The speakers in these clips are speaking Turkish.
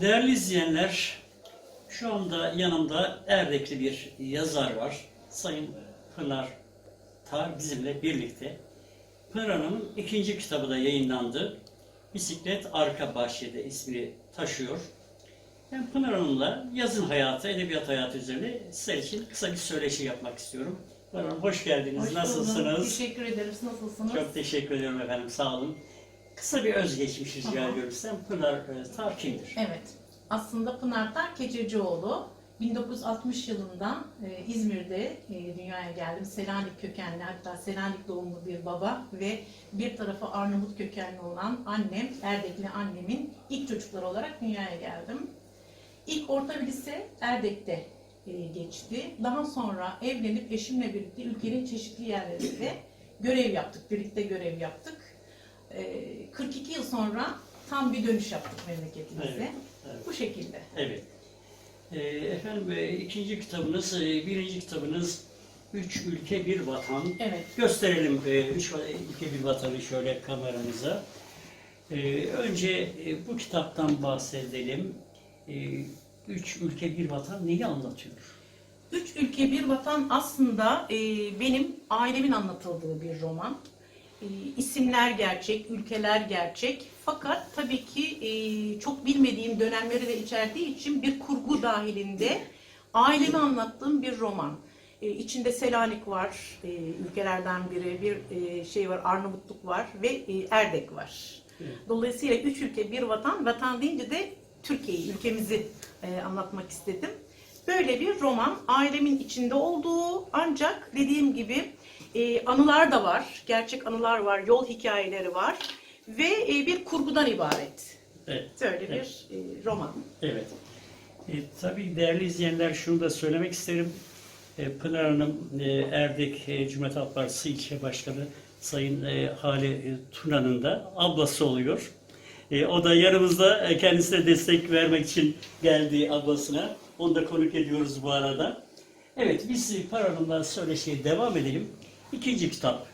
Değerli izleyenler, şu anda yanımda Erdekli bir yazar var. Sayın Pınar Tar bizimle birlikte. Pınar Hanım'ın ikinci kitabı da yayınlandı. Bisiklet Arka Bahçede ismini taşıyor. Ben Pınar Hanım'la yazın hayatı, edebiyat hayatı üzerine sizler için kısa bir söyleşi yapmak istiyorum. Pınar Hanım hoş geldiniz. Hoş bulduk. Nasılsınız? Teşekkür ederim. Siz Nasılsınız? Çok teşekkür ediyorum efendim. Sağ olun. Kısa bir özgeçmiş rica ediyorum sizden. Pınar e, Tar kimdir? Evet. Aslında Pınar Tar Keçecioğlu 1960 yılında e, İzmir'de e, dünyaya geldim. Selanik kökenli hatta Selanik doğumlu bir baba ve bir tarafı Arnavut kökenli olan annem, Erdekli annemin ilk çocukları olarak dünyaya geldim. İlk orta bir lise Erdek'te e, geçti. Daha sonra evlenip eşimle birlikte ülkenin çeşitli yerlerinde görev yaptık. Birlikte görev yaptık. E, 42 yıl sonra tam bir dönüş yaptık memleketimize. Evet, evet. Bu şekilde. Evet. E, efendim e, ikinci kitabınız, e, birinci kitabınız Üç Ülke Bir Vatan. Evet. Gösterelim e, Üç Ülke Bir Vatan'ı şöyle kameramıza. E, önce e, bu kitaptan bahsedelim. E, Üç Ülke Bir Vatan neyi anlatıyor? Üç ülke bir vatan aslında e, benim ailemin anlatıldığı bir roman. E, isimler gerçek, ülkeler gerçek. Fakat tabii ki e, çok bilmediğim dönemleri de içerdiği için bir kurgu dahilinde ailemi anlattığım bir roman. E, içinde Selanik var, e, ülkelerden biri, bir e, şey var, Arnavutluk var ve e, Erdek var. Dolayısıyla üç ülke bir vatan, vatan deyince de Türkiye'yi, ülkemizi e, anlatmak istedim. Böyle bir roman ailemin içinde olduğu ancak dediğim gibi e, anılar da var, gerçek anılar var, yol hikayeleri var ve e, bir kurgudan ibaret. Evet. Böyle Evet. bir e, roman. Evet. E, tabii değerli izleyenler şunu da söylemek isterim. E, Pınar Hanım e, Erdek e, Cumhuriyet Halk Partisi ilçe başkanı Sayın e, Hale e, Tuna'nın da ablası oluyor. E, o da yanımızda e, kendisine destek vermek için geldi ablasına. Onu da konuk ediyoruz bu arada. Evet biz Pınar Hanım'la söyleşiye devam edelim. İkinci kitap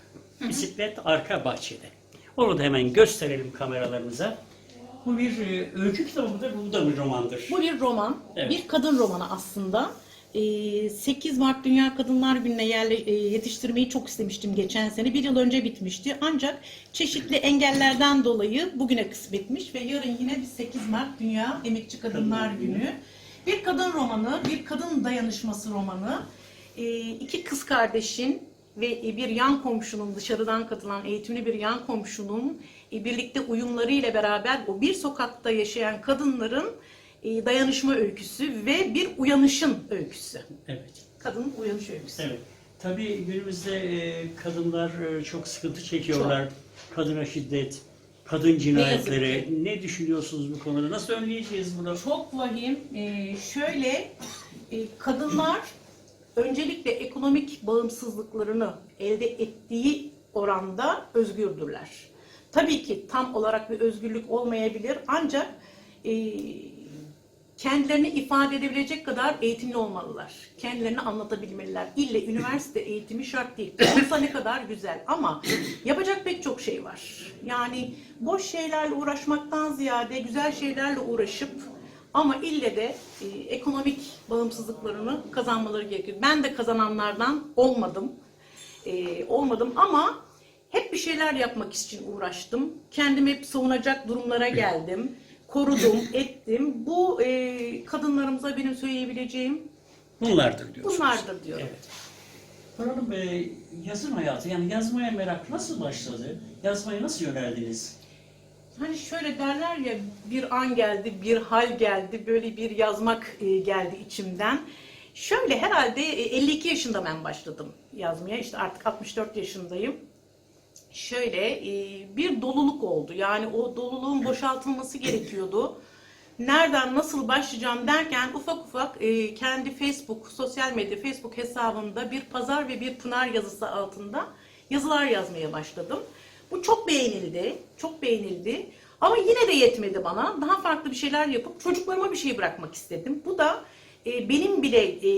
Bisiklet Arka Bahçede. Onu da hemen gösterelim kameralarımıza. Bu bir e, öykü kitabı mıdır? Bu da bir romandır. Bu bir roman, Evet. bir kadın romanı aslında. E, 8 Mart Dünya Kadınlar Günü'ne yerle, e, yetiştirmeyi çok istemiştim geçen sene. Bir yıl önce bitmişti. Ancak çeşitli engellerden dolayı bugüne kısmetmiş ve yarın yine bir 8 Mart Dünya Emekçi Kadınlar. Günü. Bir kadın romanı, bir kadın dayanışması romanı. E, iki kız kardeşin ve e, bir yan komşunun dışarıdan katılan eğitimli bir yan komşunun e, birlikte uyumlarıyla beraber o bir sokakta yaşayan kadınların e, dayanışma öyküsü ve bir uyanışın öyküsü. Evet. Kadının uyanış öyküsü. Evet. Tabii günümüzde kadınlar çok sıkıntı çekiyorlar. Kadına şiddet, kadın cinayetleri. Ne Ne, düşünüyorsunuz bu konuda? Nasıl önleyeceğiz bunu? Çok vahim. E, şöyle kadınlar öncelikle ekonomik bağımsızlıklarını elde ettiği oranda özgürdürler. Tabii ki tam olarak bir özgürlük olmayabilir ancak e, kendilerini ifade edebilecek kadar eğitimli olmalılar. Kendilerini anlatabilmeliler. İlle üniversite eğitimi şart değil. Olsa ne kadar güzel ama yapacak pek çok şey var. Yani boş şeylerle uğraşmaktan ziyade güzel şeylerle uğraşıp ama ille de e, ekonomik bağımsızlıklarını kazanmaları gerekiyor. Ben de kazananlardan olmadım. E, olmadım ama hep bir şeyler yapmak için uğraştım. Kendimi hep savunacak durumlara geldim. Korudum, ettim. Bu e, kadınlarımıza benim söyleyebileceğim Bunlardır diyorsunuz. bunlardır diyorum. Evet. Hanım e, yazın hayatı, yani yazmaya merak nasıl başladı? Yazmaya nasıl yöneldiniz? Hani şöyle derler ya bir an geldi, bir hal geldi, böyle bir yazmak e, geldi içimden. Şöyle herhalde e, 52 yaşında ben başladım yazmaya. İşte artık 64 yaşındayım. Şöyle e, bir doluluk oldu. Yani o doluluğun boşaltılması gerekiyordu. Nereden nasıl başlayacağım derken ufak ufak e, kendi Facebook, sosyal medya Facebook hesabımda bir pazar ve bir pınar yazısı altında yazılar yazmaya başladım. Bu çok beğenildi, çok beğenildi. Ama yine de yetmedi bana. Daha farklı bir şeyler yapıp çocuklarıma bir şey bırakmak istedim. Bu da e, benim bile e,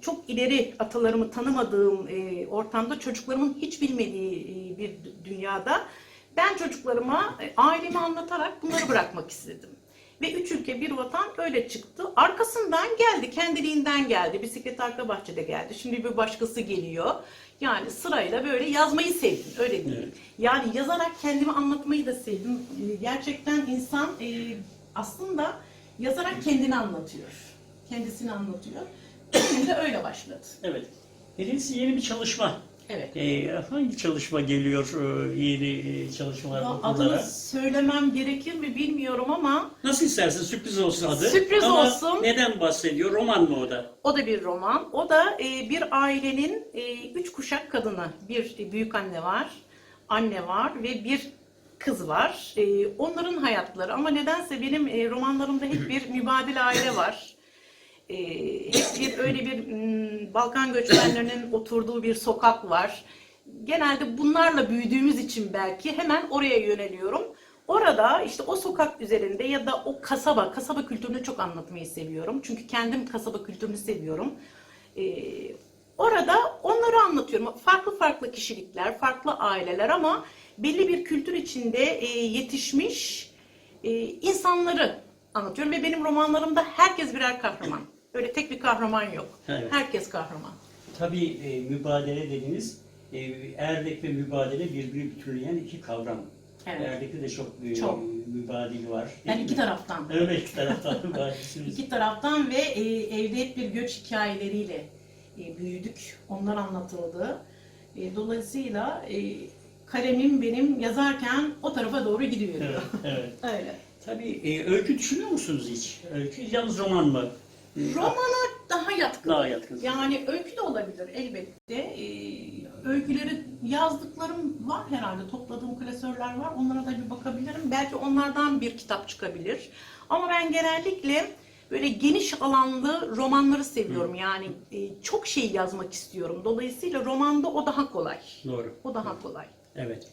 çok ileri atalarımı tanımadığım e, ortamda çocuklarımın hiç bilmediği e, bir dü- dünyada ben çocuklarıma e, ailemi anlatarak bunları bırakmak istedim. Ve üç ülke bir vatan öyle çıktı. Arkasından geldi, kendiliğinden geldi. Bisiklet arka bahçede geldi. Şimdi bir başkası geliyor. Yani sırayla böyle yazmayı sevdim, öyle değil. Evet. Yani yazarak kendimi anlatmayı da sevdim. Ee, Gerçekten insan e, aslında yazarak kendini anlatıyor. Kendisini anlatıyor. Benim de öyle başladı. Evet. Birincisi yeni bir çalışma. Evet. E, hangi çalışma geliyor e, yeni e, çalışmalar Ya? Adını söylemem gerekir mi bilmiyorum ama Nasıl istersin sürpriz olsun adı. Sürpriz Ama olsun. neden bahsediyor? Roman mı o da? o da bir roman. O da e, bir ailenin e, üç kuşak kadını. Bir büyük anne var, anne var ve bir kız var. E, onların hayatları ama nedense benim e, romanlarımda hep bir mübadele aile var. E, hep bir öyle bir mm, Balkan göçmenlerinin oturduğu bir sokak var. Genelde bunlarla büyüdüğümüz için belki hemen oraya yöneliyorum. Orada işte o sokak üzerinde ya da o kasaba, kasaba kültürünü çok anlatmayı seviyorum. Çünkü kendim kasaba kültürünü seviyorum. Ee, orada onları anlatıyorum. Farklı farklı kişilikler, farklı aileler ama belli bir kültür içinde e, yetişmiş e, insanları anlatıyorum. Ve benim romanlarımda herkes birer kahraman. Öyle tek bir kahraman yok. Evet. Herkes kahraman. Tabii e, mübadele dediğiniz e, erdek ve mübadele birbirini bütünleyen iki kavram. Evet. Erdek'te de çok, e, Çok. mübadele var. Yani mi? iki taraftan. Evet iki taraftan mübadelesiniz. İki taraftan ve e, evde hep bir göç hikayeleriyle e, büyüdük. Onlar anlatıldı. E, dolayısıyla e, kalemim benim yazarken o tarafa doğru gidiyor. Evet, evet. Öyle. Tabii e, öykü düşünüyor musunuz hiç? Öykü yalnız roman mı? Romana daha yatkın. Daha yatkın. Yani öykü de olabilir elbette. E, öyküleri yazdıklarım var herhalde. Topladığım klasörler var. Onlara da bir bakabilirim. Belki onlardan bir kitap çıkabilir. Ama ben genellikle böyle geniş alanlı romanları seviyorum. Yani e, çok şey yazmak istiyorum. Dolayısıyla romanda o daha kolay. Doğru. O daha kolay. Evet.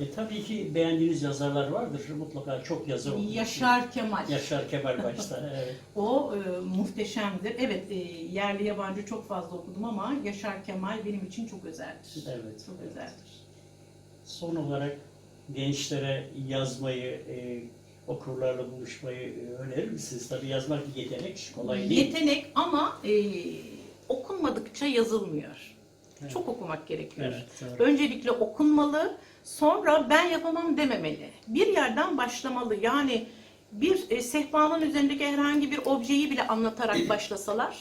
E, tabii ki beğendiğiniz yazarlar vardır. Mutlaka çok yazı okudunuz. Yaşar Kemal. Yaşar Kemal başta. Evet. O e, muhteşemdir. Evet, e, yerli yabancı çok fazla okudum ama Yaşar Kemal benim için çok özeldir. Evet. Çok özeldir. Son olarak gençlere yazmayı, e, okurlarla buluşmayı e, önerir misiniz? Tabii yazmak bir yetenek, kolay değil. Yetenek ama e, okunmadıkça yazılmıyor. Evet. Çok okumak gerekiyor. Evet, doğru. Öncelikle okunmalı, sonra ben yapamam dememeli. Bir yerden başlamalı. Yani bir e, sehpanın üzerindeki herhangi bir objeyi bile anlatarak başlasalar,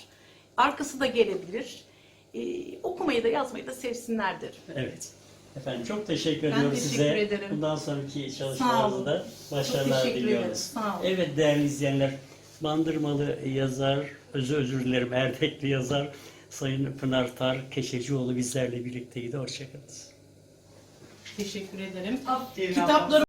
arkası da gelebilir. E, okumayı da yazmayı da sevsinler derim. Evet. Efendim çok teşekkür Ben ediyorum teşekkür size. ederim. Bundan sonraki Sağ olun. çalışmalarınızda başarılar diliyoruz. ederim. Sağ olun. Evet değerli izleyenler, Bandırmalı yazar, özür özür dilerim Erdekli yazar Sayın Pınar Tar Keşecioğlu bizlerle birlikteydi. Hoşçakalın. Teşekkür ederim. Kitapları